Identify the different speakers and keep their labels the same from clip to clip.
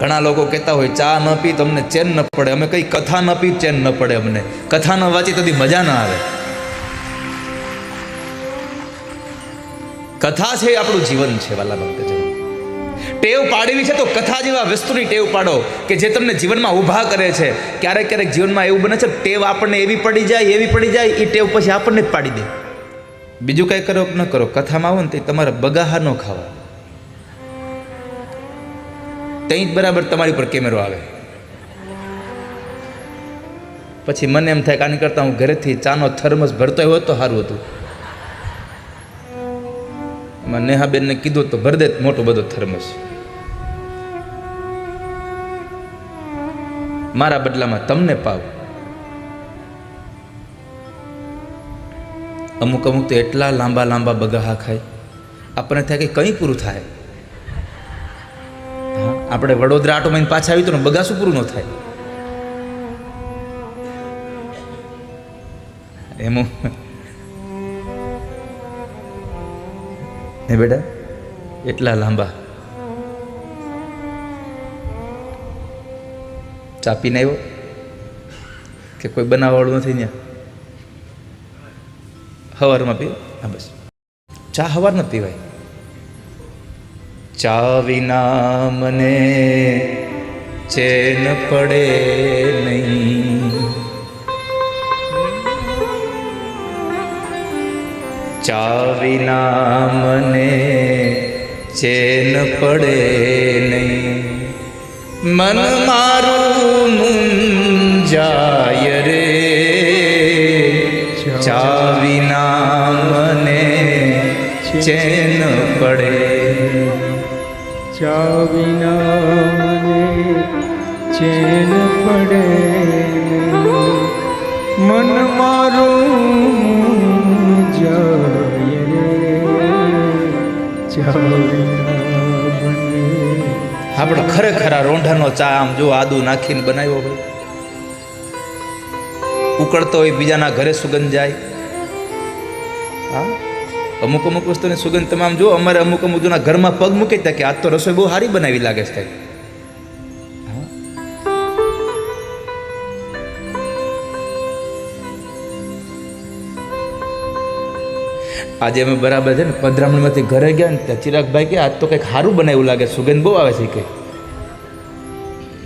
Speaker 1: ઘણા લોકો કહેતા હોય, ચા ન પી તમને ચેન ન પડે. અમે કઈ કથા ન પી, ચેન ન પડે અમને. કથા ન વાંચી તો મજા ના આવે. કથા છે આપણું જીવન છે, વાલા ભક્ત ટેવ પાડેલી છે તો કથા જેવા વસ્તુની ટેવ પાડો કે જે તમને જીવનમાં ઊભા કરે છે. ક્યારેક ક્યારેક જીવનમાં એવું બને છે, ટેવ આપણને એવી પડી જાય, એવી પડી જાય એ ટેવ પછી આપણને જ પાડી દે. બીજું કંઈ કરો ન કરો, કથામાં આવો ને તે તમારે બગાહા ન ખાવા. ત્યાં જ બરાબર તમારી ઉપર કેમેરો આવે. પછી મને એમ થાય કે આની કરતાં હું ઘરેથી ચાનો થર્મસ ભરતો હોત તો સારું હતું. એમાં નેહાબેનને કીધું તો ભર દે મોટો બધો થર્મસ. મારા બદલામાં તમને પાવ. અમુક અમુક તો એટલા લાંબા લાંબા બગાહા ખાય. આપણને થાય કે કંઈ પૂરું થાય. આપણે વડોદરા આટો મારીને પાછા આવી તો ને બગાસું પૂરું ન થાય. એમ. હે બેટા, એટલા લાંબા. ચા પીને આવ્યો? કે કોઈ બનાવવાળું નથી ત્યાં? હવારમાં પીવો? હા, બસ. ચા હવાર ન પીવાય. ચા વિના મને ચેન પડે નહીં. ચા વિના મને ચેન પડે નહીં. મન મારું મુંજાય રે. ચા વિના મને ચેન પડે
Speaker 2: ચા વિના મને ચેન પડે મન મારું જાય
Speaker 1: આપણે ખરેખર આ રોંઢાનો ચા આમ જો આદુ નાખીને બનાવ્યો હોય. ઉકળતો હોય, બીજાના ઘરે સુગંધ જાય. હા? અમુક અમુક વસ્તુની સુગંધ તમામ જો અમારે અમુક અમુક જૂના ઘરમાં પગ મૂકી ત્યાં કે આજ તો રસોઈ બહુ સારી બનાવી લાગે છે. આજે અમે બરાબર છે ને પધરામણીમાંથી ઘરે ગયા ને ત્યાં ચિરાગભાઈ કે આજ તો કંઈક સારું બનાવ્યું લાગે સુગંધ બહુ આવે છે કે.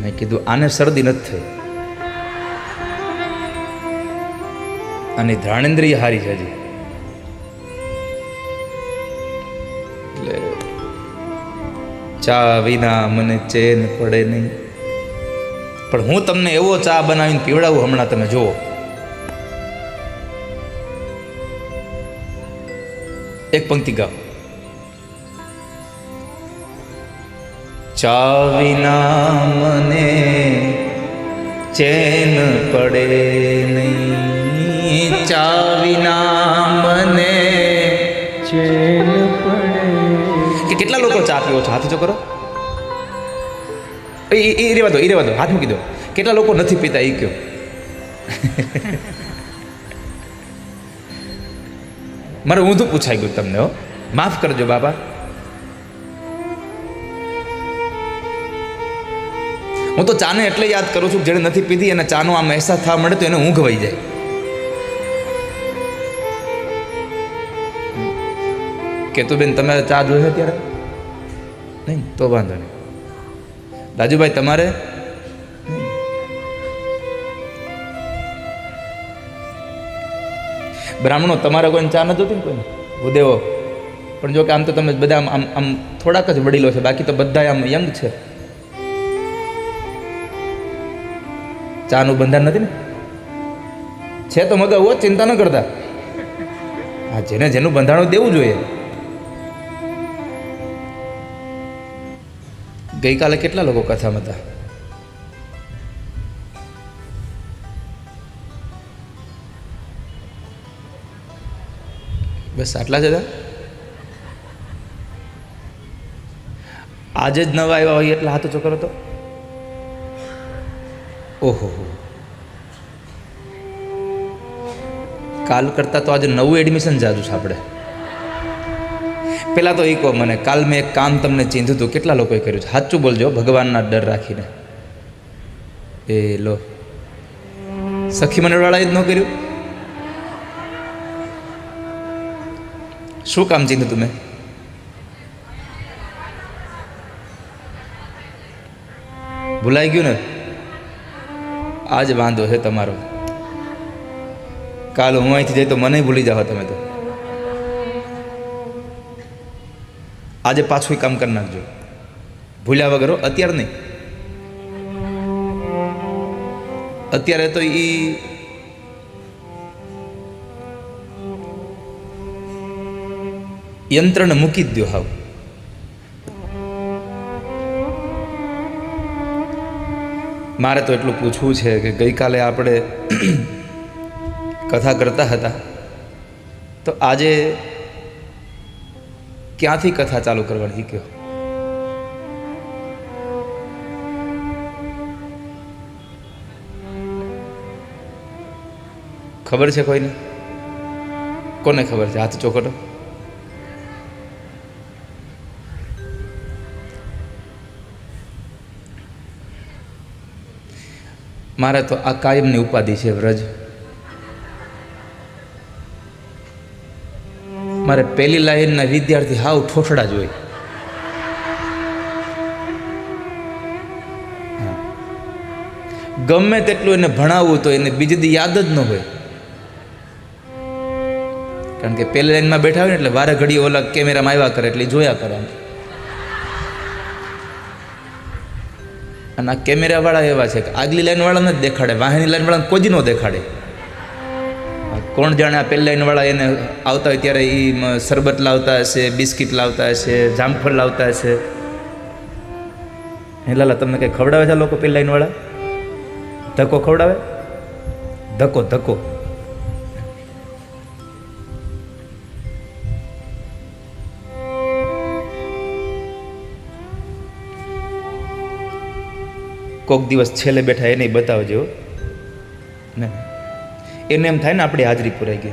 Speaker 1: મેં કીધું આને શરદી નથી થઈ. અને ધ્રાણેન્દ્રિય હારી છે હજી. ચા વિના મને ચેન પડે નહીં. પણ હું તમને એવો ચા બનાવીને પીવડાવું હમણાં તમે જુઓ. એક પંક્તિ ગાઓ. ચા વિના મને ચેન પડે હાથ ઊંચો કરો. એ, એ- રેવા દો, એ રેવા દો, હાથ મૂકી દો. કેટલા લોકો નથી પીતા એ કયો. મારે ઊંધું પૂછાઈ ગયું તમને, હો. માફ કરજો, બાબા. હું તો ચાને એટલે યાદ કરું છું જેણે નથી પીધી અને ચાનો આમ અહેસાસ થવા મળે તો એને ઊંઘ વહી જાય. કે તો બેન તમે ચા જોઈશે ત્યારે? નહીં, તો વાંધો નહીં. રાજુભાઈ, તમારે? બ્રાહ્મણો, તમારે કોઈને ચા નથી જોતી ને કોઈને? ભૂદેવો. પણ જો કે આમ તો તમે બધા આમ આમ થોડાક જ વડીલો છે, બાકી તો બધા આમ યંગ છે. ચાનું બંધારણ નથી ને? છે તો મગાવો ચિંતા ન કરતા. હા જેને જેનું બંધારણ દેવું જોઈએ. ગઈકાલે કેટલા લોકો કથામાં હતા? બસ આટલા જ હતા? આજે જ નવા આવ્યા હોય એટલે હાથો ઊંચો હતો ઓહો કાલ કરતાં તો આજે નવું એડમિશન જાજુ છે આપણે. પહેલાં તો એ કહો મને, કાલ મેં એક કામ તમને ચીંધું હતું. કેટલા લોકોએ કર્યું છે? સાચું બોલજો, ભગવાનના ડર રાખીને. એ લો. સખી મંડળવાળાએ જ ન કર્યું? શું કામ ચીંધું તમે ભૂલાઈ ગયું ને? આજ વાંધો છે તમારો. કાલ હું અહીંથી જઈ તો મને ભૂલી જાઓ તમે તો. આજે પાછું કામ કરી નાખજો. ભૂલ્યા વગર અત્યારે નહીં. અત્યારે તો એ યંત્રને મૂકી જ દો હાવ. મારે તો એટલું પૂછવું છે કે ગઈકાલે આપણે કથા કરતા હતા. તો આજે ક્યાંથી કથા ચાલુ કરવાની શીખ્યો ખબર છે કોઈને? કોને ખબર છે? હાથ ચોકટો મારે તો આ કાયમની ઉપાધિ છે વ્રજ. મારે પહેલી લાઈનના વિદ્યાર્થી હાવ ઠોઠડા જ હોય. ગમે તેટલું એને ભણાવવું તો એને બીજી દી યાદ જ ન હોય. કારણ કે પહેલી લાઈનમાં બેઠા હોય ને એટલે વારે ઘડી ઓલા કેમેરામાં આવ્યા કરે એટલે જોયા કરે. અને આ કેમેરાવાળા એવા છે કે આગલી લાઈનવાળાને જ દેખાડે, વાહની લાઈનવાળાને કોઈ જ ન દેખાડે. કોણ જાણે આ પહેલી લાઈનવાળા એને આવતા હોય ત્યારે એ શરબત લાવતા હશે, બિસ્કિટ લાવતા હશે, જામફળ લાવતા હશે. હે લાલા, તમને કંઈ ખવડાવે છે લોકો પહેલા લાઈનવાળા ધક્કો ખવડાવે? ધક્કો ધક્કો. કોક દિવસ છેલ્લે બેઠા એને બતાવજો. ને. એને એમ થાય ને આપણી હાજરી પુરાઈ ગઈ.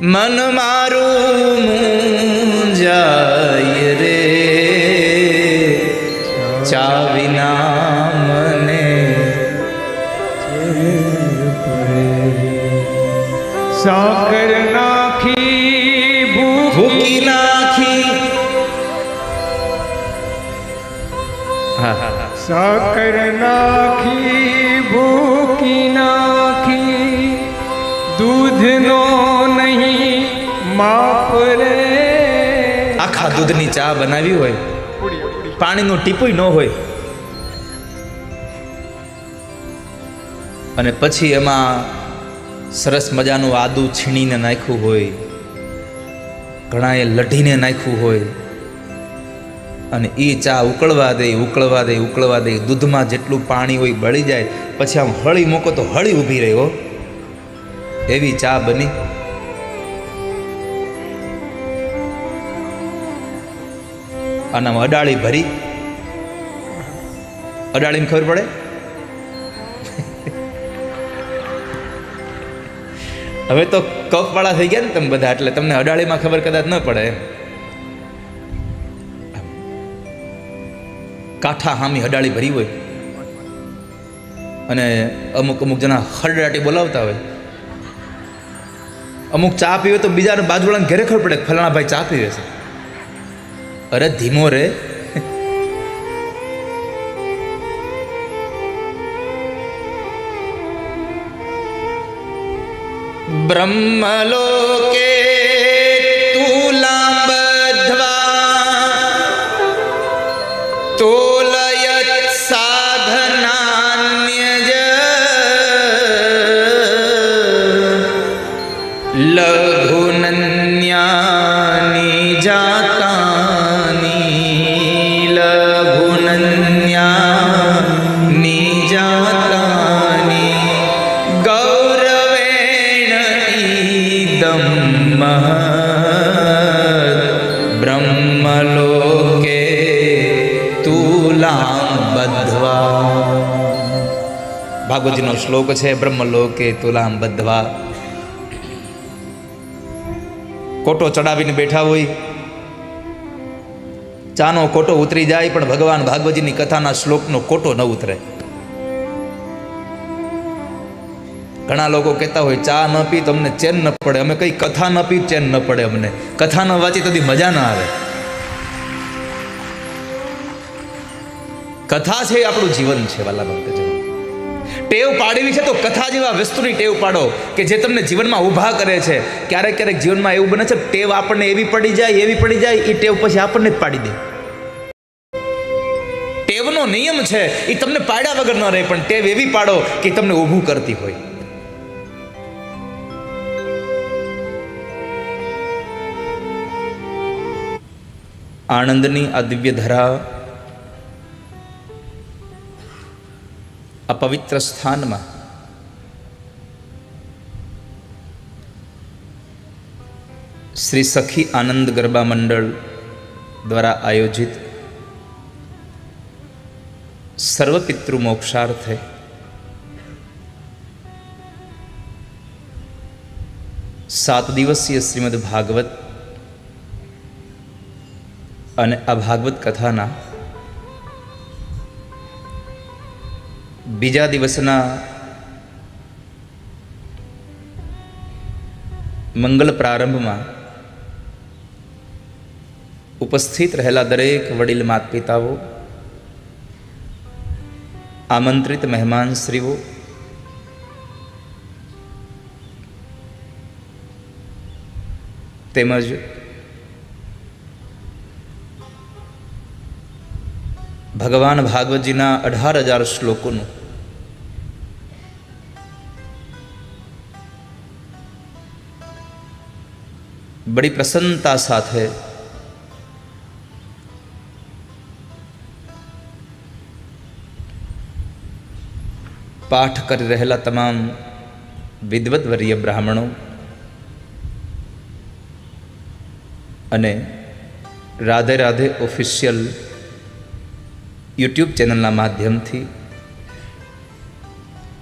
Speaker 1: મન મારું જાય રે. ચાવિના મને
Speaker 2: સાકર સાકર નાખી, ભૂકી નાખી, દૂધનો નહીં માપ રે.
Speaker 1: આખા દૂધની ચા બનાવી હોય, પાણીનું ટીપુય ન હોય. અને પછી એમાં સરસ મજાનું આદુ છીણીને નાખ્યું હોય, ઘણાએ લઢીને નાખ્યું હોય. અને એ ચા ઉકળવા દે ઉકળવા દે ઉકળવા દે. દૂધમાં જેટલું પાણી હોય બળી જાય, પછી આમ હળી મૂકો તો હળી ઊભી રહી હો. એવી ચા બની. અને અડાળી ભરી. અડાળીને ખબર પડે? હવે તો કપવાળા થઈ ગયા ને તમે બધા, એટલે તમને અડાળીમાં ખબર કદાચ ન પડે એમ. કાંઠા હામી હડાળી ભરી હોય. અને અમુક અમુક જણા હરડાટી બોલાવતા હોય. અમુક ચા પીવે તો બીજાને બાજુવાળાને ઘરે ખબર પડે ફલાણા ભાઈ ચા પીવે છે. અરે ધીમો રે. બ્રહ્મલોકે તુલાં બદ્ધ્વા ભાગવતજીનો શ્લોક છે બ્રહ્મલોકે તુલામ બધવા કોટો ચડાવીને બેઠા હોય ચાનો કોટો ઉતરી જાય પણ ભગવાન ભાગવતજીની કથાના શ્લોકનો કોટો ન ઉતરે ઘણા લોકો કહેતા હોય, ચા ન પી તો અમને ચેન ન પડે, અમે કઈ કથા ન પી, ચેન ન પડે અમને. કથા ન વાંચી તો મજા ના આવે. કથા છે એ આપણું જીવન છે, વાલા ભક્તજન. ટેવ પાડેલી છે તો કથા જેવા વસ્તુની ટેવ પાડો કે જે તમને જીવનમાં ઊભા કરે છે. ક્યારેક ક્યારેક જીવનમાં એવું બને છે, ટેવ આપણને એવી પડી જાય, એવી પડી જાય એ ટેવ પછી આપણને જ પાડી દે. ટેવનો નિયમ છે એ તમને પાડ્યા વગર ન રહે, પણ ટેવ એવી પાડો કે તમને ઊભું કરતી હોય. આણંદની આ દિવ્ય ધરા આ પવિત્ર સ્થાનમાં શ્રી સખી આનંદ ગરબા મંડળ દ્વારા આયોજિત સર્વપિતૃ મોક્ષાર્થે સાત દિવસીય શ્રીમદ ભાગવત અને આ ભાગવત કથાના બીજા દિવસના મંગલ પ્રારંભમાં ઉપસ્થિત રહેલા દરેક વડીલ માત પિતાઓ આમંત્રિત મહેમાન શ્રીઓ તેમજ ભગવાન ભાગવતજીના અઢાર હજાર શ્લોકોનું બડી પ્રસન્નતા સાથે પાઠ કરી રહેલા તમામ વિદવતવરીય બ્રાહ્મણો અને રાધે રાધે ઓફિશિયલ યુટ્યુબ ચેનલના માધ્યમથી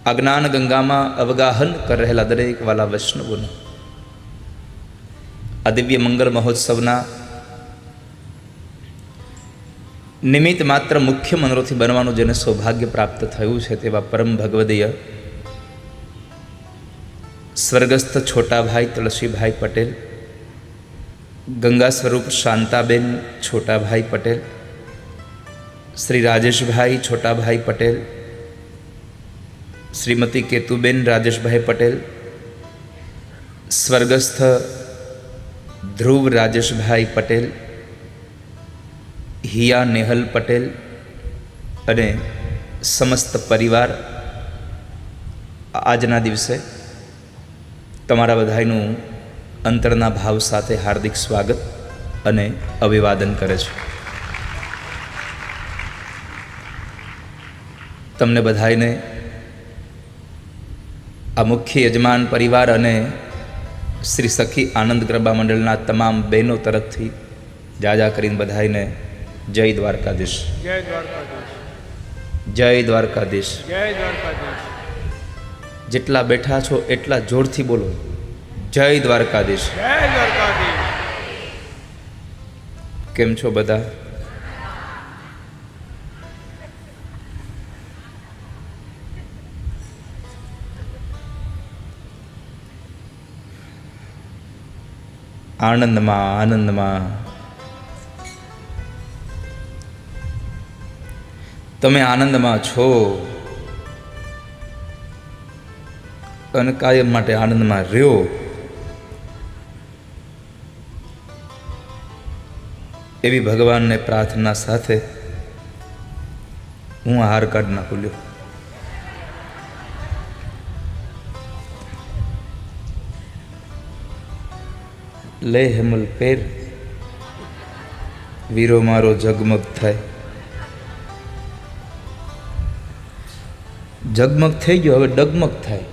Speaker 1: અજ્ઞાન ગંગામાં અવગાહન કરી રહેલા દરેક વાલા વૈષ્ણવોને આ દિવ્ય મંગલ મહોત્સવના નિમિત્ત માત્ર મુખ્ય મનોરથી બનવાનું જેને સૌભાગ્ય પ્રાપ્ત થયું છે તેવા પરમ ભગવદીય સ્વર્ગસ્થ છોટાભાઈ તુલસીભાઈ પટેલ, ગંગા સ્વરૂપ શાંતાબેન છોટાભાઈ પટેલ, શ્રી રાજેશભાઈ છોટાભાઈ પટેલ, શ્રીમતી કેતુબેન રાજેશભાઈ પટેલ, સ્વર્ગસ્થ ધ્રુવ રાજેશભાઈ પટેલ, હિયા નેહલ પટેલ અને સમસ્ત પરિવાર આજના દિવસે તમારા બધાનું અંતરના ભાવ સાથે હાર્દિક સ્વાગત અને અભિવાદન કરે છે. તમને બધાને આ મુખ્ય યજમાન પરિવાર અને શ્રી સખી આનંદ ગરબા મંડળના તમામ બહેનો તરફથી જાજા કરીને બધાને જય દ્વારકાધીશ.
Speaker 2: જય દ્વારકાધીશ.
Speaker 1: જય દ્વારકાધીશ.
Speaker 2: જય દ્વારકાધીશ.
Speaker 1: જેટલા બેઠા છો એટલા જોરથી બોલો. જય દ્વારકાધીશ.
Speaker 2: જય દ્વારકાધીશ.
Speaker 1: કેમ છો બધા? આનંદમાં આનંદમાં. તમે આનંદમાં છો. અને કાયમ માટે આનંદમાં રહ્યો. એવી ભગવાનને પ્રાર્થના સાથે હું આહાર હાર કાર્ડ નાખું લ્યો લે હેમલ પેર. વીરો મારો જગમગ થાય. જગમગ થઈ ગયો હવે ડગમગ થાય.